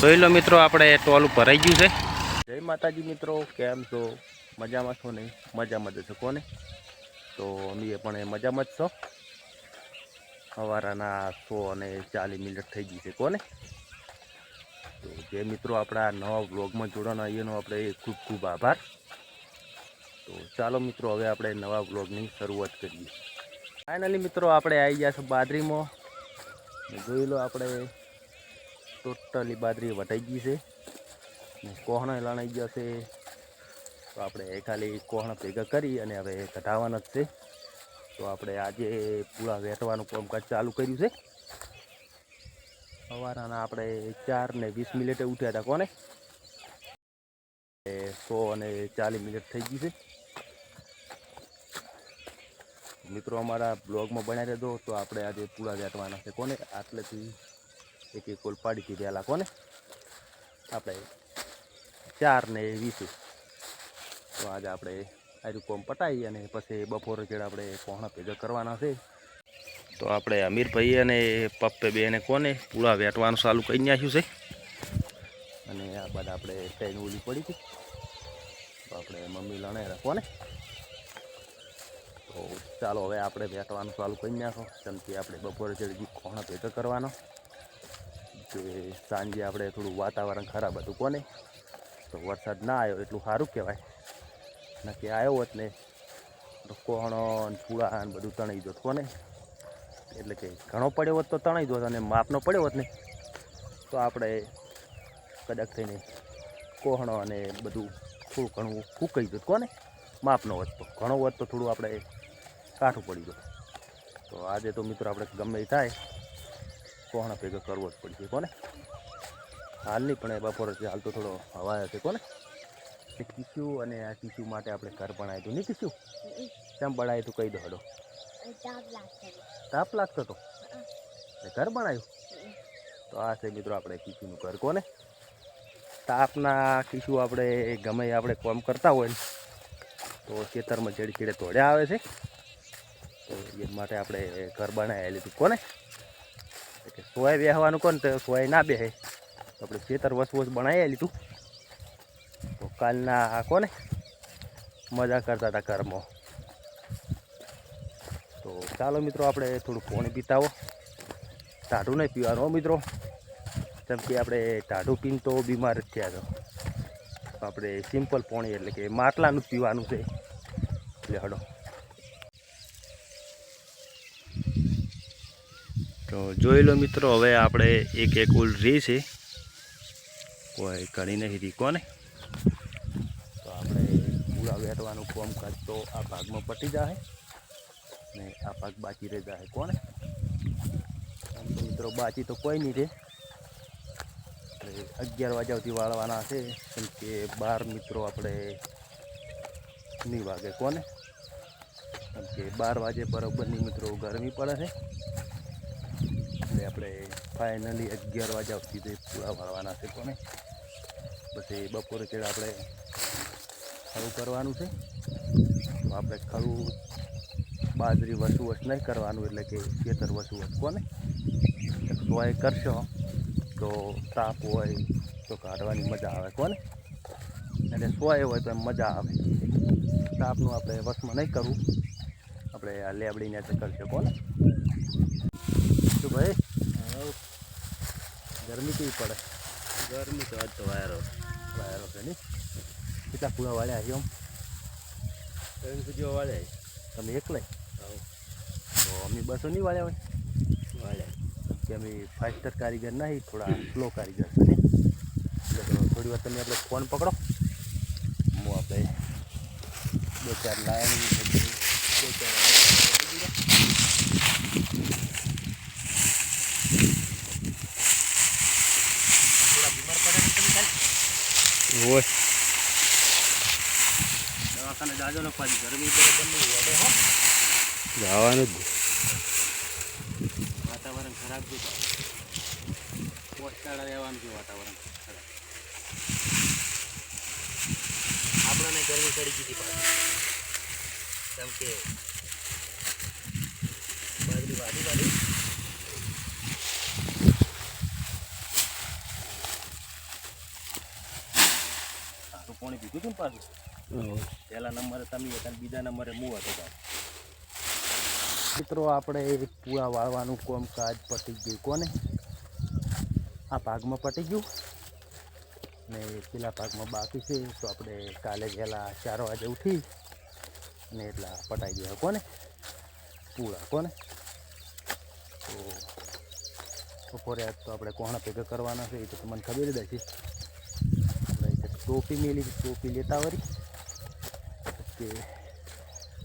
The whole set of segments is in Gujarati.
જોઈ લો મિત્રો, આપણે ટોલ ભરાઈ ગયું છે. જય માતાજી મિત્રો, કેમ છો? મજામાં છો નહીં? મજામાં જ છો કોને? તો અમે પણ મજામાં જ છો. સવારના સો અને ચાલીસ મિનિટ થઈ ગઈ છે કોને? તો જે મિત્રો આપણા નવા વ્લોગમાં જોડાના એનો આપણે ખૂબ ખૂબ આભાર. તો ચાલો મિત્રો, હવે આપણે નવા વ્લોગની શરૂઆત કરીએ. ફાઇનલી મિત્રો, આપણે આવી ગયા છો બાદરીમાં જોઈ લો આપણે ટોટલી બાદરી વટાઈ ગઈ છે. ને કોહણા લણાઈ ગયા છે. તો આપણે ખાલી કોહણા ભેગા કરી અને હવે કઢાવવાના જ છે. તો આપણે આજે પૂળા વેઠવાનું કામકાજ ચાલુ કર્યું છે. સવારના આપણે ચાર ને વીસ મિનિટે ઉઠ્યા હતા કોને? સો અને ચાલીસ મિનિટ થઈ ગઈ છે. મિત્રો અમારા બ્લોગમાં બનાવી રહેજો. તો આપણે આજે પૂરા વેટવાના છે કોને? આટલેથી એક એક કોલ પાડી દીધી આ કોને આપણે ચાર ને વીસે. તો આજે આપણે આરું કોમ પટાવી અને પછી બપોરે જેડ આપણે પહોણા ભેગા કરવાના છે. તો આપણે અમીરભાઈ અને પપ્પે બેને કોને પૂરા વેટવાનું ચાલુ કરી નાખ્યું છે. અને આ બાદ આપણે ટ્રેન ઓલી પડી હતી. તો આપણે મમ્મી લણે કોને? તો ચાલો હવે આપણે વેટવાનું ચાલુ કરી નાખો. કેમ આપણે બપોરે જેડ કોણ ભેગા કરવાનો. કે સાંજે આપણે થોડું વાતાવરણ ખરાબ હતું કોને? તો વરસાદ ના આવ્યો એટલું સારું કહેવાય. નક્કી આવ્યો હોત ને તો કોહણો ને ને બધું તણાઈ જોત કોને? એટલે કે ઘણો પડ્યો હોત તો તણાઈ જોત અને માપનો પડ્યો હોત ને, તો આપણે કદાચ થઈને કોહણો અને બધું થોડું ઘણું ફૂંકાઈ જોત કોને? માપનો હોત તો. ઘણો હોત તો થોડું આપણે કાઠું પડી જોત તો આજે તો મિત્રો આપણે ગમે થાય. કોહણા ભેગો કરવો જ પડશે. કોને? હાલ નહીં પણ એ બપોર હાલ તો થોડો હવા હશે કોને? ટીસ્યુ અને આ ટીસ્યુ માટે આપણે ઘર બનાવ્યું હતું. નહીં ટીસ્યુ? કેમ બનાવ્યું તું કહી દો હડો તાપ લાગતો હતો? ઘર બનાવ્યું? તો આ છે મિત્રો આપણે ટીસ્યુનું ઘર. કોને? તાપના ટીસ્યુ આપણે ગમે આપણે કોમ કરતા હોય ને, તો ખેતરમાં જેડી ચેડે તોડ્યા આવે છે. તો એ માટે આપણે ઘર બનાવી લીધું કોને? સોય બેહવાનું કોને તો? સોય ના બેહે. આપણે ખેતર વસવસ વસ બનાવી લીધું. તો કાલના કોને? મજા કરતા હતા ઘરમાં. તો ચાલો મિત્રો, આપણે થોડું પાણી પીતાવો. ટાઢું નહીં પીવાનું મિત્રો. કેમ કે આપણે ટાઢું પીને તો બીમાર જ થયા તો આપણે સિમ્પલ પાણી એટલે કે માટલાનું જ પીવાનું છે. એટલે હડો. તો જોઈ લો મિત્રો, હવે આપણે એક એક ઉલ રહી છે. કોઈ કણી નહીં રહી, કોને? તો આપણે પૂરા વેટવાનું કામકાજ તો આ ભાગમાં પટી જાય ને આ ભાગ બાકી રહી જાય કોને? મિત્રો, બાકી તો કોઈ નહીં રહે. એટલે અગિયાર વાગ્યા સુધી વાળવાના છે, કેમ કે બાર મિત્રો આપણે નહીં વાગે, કોને? કેમ કે બાર વાગે બરોબરની મિત્રો ગરમી પડે છે. એટલે આપણે ફાઇનલી અગિયાર વાગ્યા સુધી પૂરા વાળવાના છે કોને? પછી બપોરે ચેડ આપણે ખરું કરવાનું છે. તો આપણે ખરું બાજરી વસુવસ નહીં કરવાનું એટલે કે ખેતર વસુવસ કોને? સોય કરશો, તો તાપ હોય તો કાઢવાની મજા આવે કોને? એટલે સોય હોય તો એમ મજા આવે. તાપનું આપણે વસમાં નહીં કરવું. આપણે આ લેબડીને કરશે કોને? શું ભાઈ? ગરમી કેવી પડે? ગરમી તો આજ તો વાયરો. વાયરો છે નહીં? કેટલા પૂળા વાળ્યા છે આમ? ત્રણ સુધી વાળે તમે એકલે તો અમે બસો નહીં વાળ્યા હોય? વાળ્યા કે અમે ફાસ્ટર કારીગર નહીં થોડા સ્લો કારીગર છે ને એટલે થોડી વાર તમે આપણે ફોન પકડો. હું આપણે બે ચાર લાયન બે ચાર થોડા બીમાર પડે ને તમે કાલ હોય. દવાખાને જાજો ને પાછી ગરમી બરોબર નહીં વડે હો. જવાનું જ. વાતાવરણ ખરાબ છે પોસ્ટાળા રહેવાનું છે વાતાવરણ ખરાબ. આપણને ગરમી ચડી ગઈ પાછી. કેમ કે બાજરી વાડી વાડી કીધું હતું ને પાછું પહેલા નંબરે તમે હતા બીજા નંબરે હું હતો તાર મિત્રો આપણે પૂરા વાળવાનું કોમકાજ પતી ગયું કોને? આ ભાગમાં પટી ગયું. ને પેલા ભાગમાં બાકી છે તો આપણે કાલે વહેલા ચાર વાગે ઉઠી ને એટલા પટાઈ ગયા કોને? પૂરા કોને? તો બપોરે તો આપણે કોણ ભેગા કરવાના છે એ તો તમને ખબર જ હશે. ટોપી મેલી ટોપી લેતા વળી કે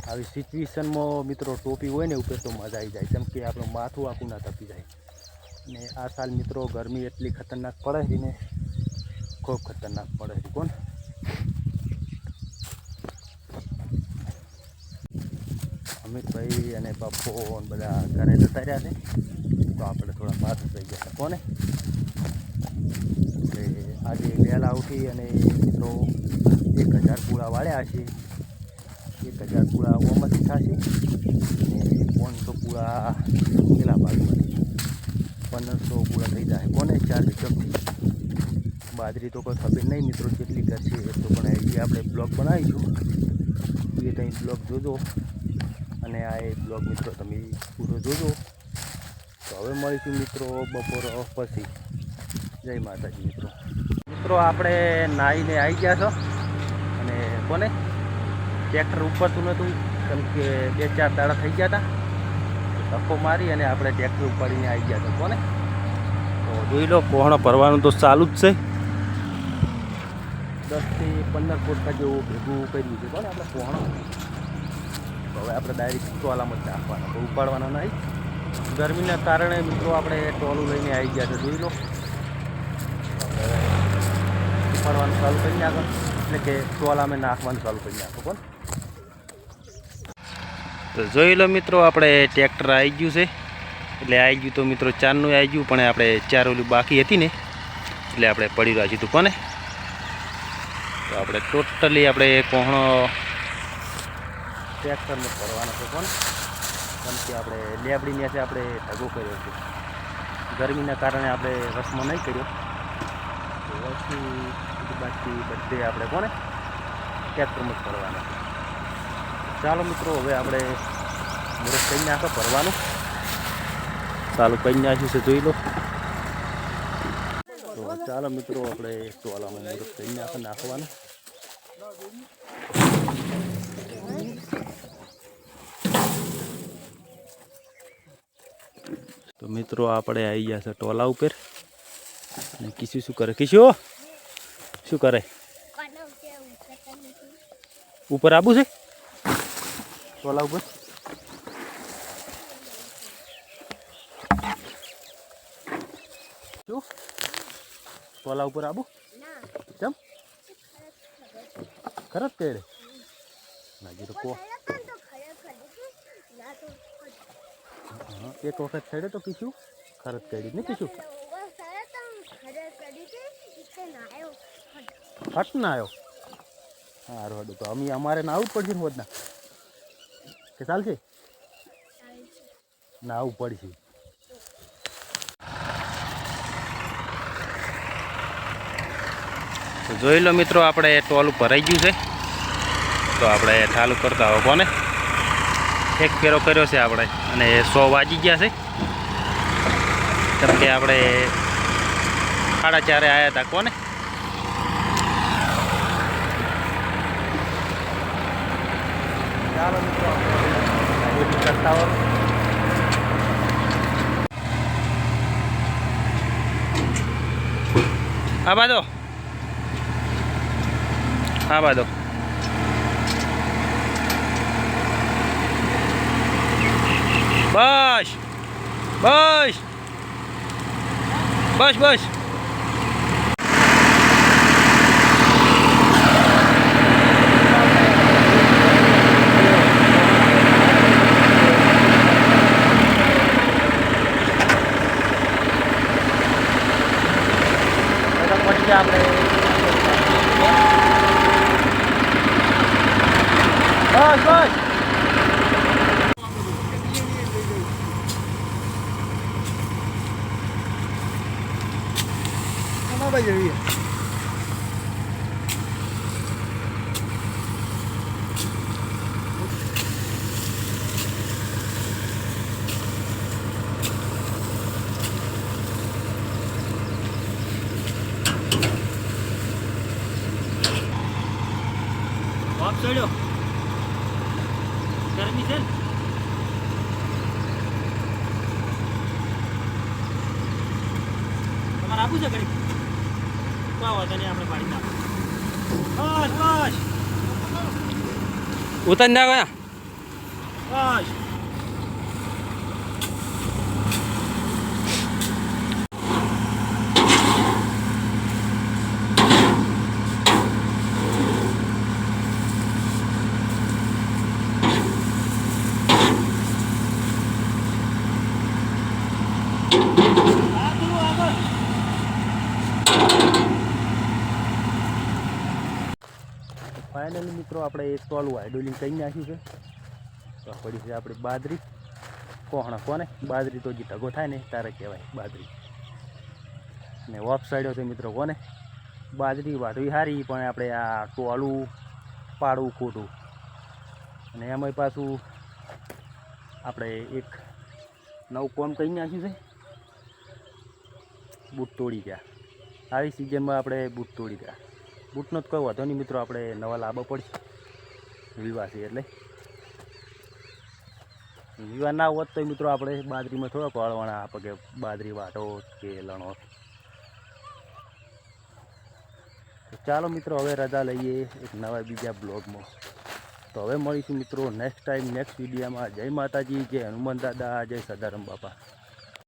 આવી સિચ્યુએશનમાં મિત્રો ટોપી હોય ને ઉપર તો મજા આવી જાય. જેમ કે આપણું માથું આખું ના તપી જાય. ને આ સાલ મિત્રો ગરમી એટલી ખતરનાક પડે છે ને, ખૂબ ખતરનાક પડે છે. કોણ? અમિતભાઈ અને પપ્પો બધા ઘરે જતા રહ્યા છે. તો આપણે થોડા પાછળ થઈ ગયા કોને? એટલે આજે વહેલા ઉઠી અને મિત્રો એક હજાર પૂળા વાળ્યા છે. એક હજાર પૂળા ઓમાંથી થશે અને પાંચસો પૂળા પેલા ભાગમાંથી પંદરસો પૂળા થઈ જાય. કોને ચાર વિક્રમથી બાજરી તો કોઈ ખબર નહીં મિત્રો કેટલી કરશે તો પણ એ આપણે બ્લોગ બનાવીશું. એ કંઈ બ્લોગ જોજો. અને આ એ બ્લોગ મિત્રો તમે પૂરો જોજો. તો હવે મળીશું મિત્રો બપોર પછી. જય માતાજી મિત્રો. મિત્રો, આપણે નાહીને આવી ગયા છો. અને કોને? ટ્રેક્ટર ઉપરતું નહોતું, કેમ કે બે ચાર દાડા થઈ ગયા હતા. ધક્કો મારી અને આપણે ટ્રેક્ટર ઉપાડીને આવી ગયા હતા કોને? તો જોઈ લો કોહણો ભરવાનું તો ચાલુ જ છે. દસથી પંદર ફૂટકા જેવું ભેગું કર્યું છે. કોને? આપણે કોહણો હવે આપણે ડાયરેક્ટ ટોલામાં જ નાખવાના. ઉપાડવાના નહીં. ગરમીના કારણે મિત્રો, આપણે ટોલું લઈને આવી ગયા છે. જોઈ લો. ઉપાડવાનું ચાલુ કરી નાખો. એટલે કે ટોલામાં નાખવાનું ચાલુ કરી નાખો કોણ? તો જોઈ લો મિત્રો આપણે ટ્રેક્ટર આવી ગયું છે. એટલે આવી ગયું તો મિત્રો ચારનું આવી ગયું પણ આપણે ચાર ઓલું બાકી હતી ને. એટલે આપણે પડી રહ્યા છીએ. કોને? તો આપણે ટોટલી આપણે કોહણો ટ્રેક્ટરમાં ભરવાનો છે કોણ? કેમ કે આપણે લેબડી છે આપણે ઢગો કર્યો છે. ગરમીના કારણે આપણે રસમાં નહીં કર્યો. તો પછી બાકી બધે આપણે કોને? ટ્રેક્ટરમાં જ ફરવાના ચાલો મિત્રો, હવે આપણે મુરત કન્યા નાખો, ભરવાનું. ચાલુ કન્યા નાખ્યું છે, જોઈ લો. તો ચાલો મિત્રો, આપણે ચોલામાં મુરત કરી નાખો, નાખવાનું. તો મિત્રો, આપણે આવી ગયા છે ટોલા ઉપર. અને કિસ્યું શું કરે? કિસ્યું શું કરે? ઉપર આબુ છે? ઓલા ઉપર. શું? ટોલા ઉપર આબુ? કેમ ખરત કેડે નાજી તો કો. એક વખત છેડે તો કીધું ખરત કેડી ને કીશું હટ ના આવ્યો સારું હડું તો અમે અમારે ના આવવું પડશે ને વધના કે ચાલશે? ના આવવું પડશે. જોઈ લો મિત્રો, આપણે ટોલ ભરાઈ ગયું છે. તો આપણે ચાલુ કરતા હો કોને? એક ફેરો કર્યો છે આપણે. અને સો વાગી ગયા છે. કેમ કે આપણે સાડા ચારે આવ્યા હતા. કોને ચાલો મિત્રો આપણે કરતા હો આ બાદો આ બાદો બસ બસ બસ બસ પછી આપણે બસ બસ જોડ્યો ગરમી છે ને તમારે આપવું છે ઘડી કોઈ વાંધો નહીં આપણે પાડી નાખો. બસ બસ. ઉતર નાખો ને બસ. આગળ આગળ ફાઇનલી મિત્રો, આપણે એક ટોલું હાઇડોલિંગ કરી નાખ્યું છે. તો પડી છે આપણે બાદરી કોહણા કોને? બાદરી તો જે ઢગો થાય ને તારે કહેવાય બાદરી ને ઓફ સાઈડો છે મિત્રો કોને? બાજરી વાઢવી સારી પણ આપણે આ ટોલું પાડવું ખોટું. અને એમાંય પાછું આપણે એક નવું કોમ કરી નાખ્યું છે. બૂટ તોડી ગયા. આવી સિઝનમાં આપણે બૂટ તોડી ગયા. બૂટનો જ કોઈ વાંધો નહીં મિત્રો, આપણે નવા લાવવા પડશે. વિવાહથી એટલે. વિવાહ ના હોત તો મિત્રો, આપણે બાજરીમાં થોડા પાળવાના આપે કે બાજરી વાટો કે લણો. ચાલો મિત્રો, હવે રજા લઈએ એક નવા બીજા બ્લોગમાં. તો હવે મળીશું મિત્રો નેક્સ્ટ ટાઈમ નેક્સ્ટ વિડીયામાં જય માતાજી, જય હનુમાન દાદા, જય સદારામ બાપા.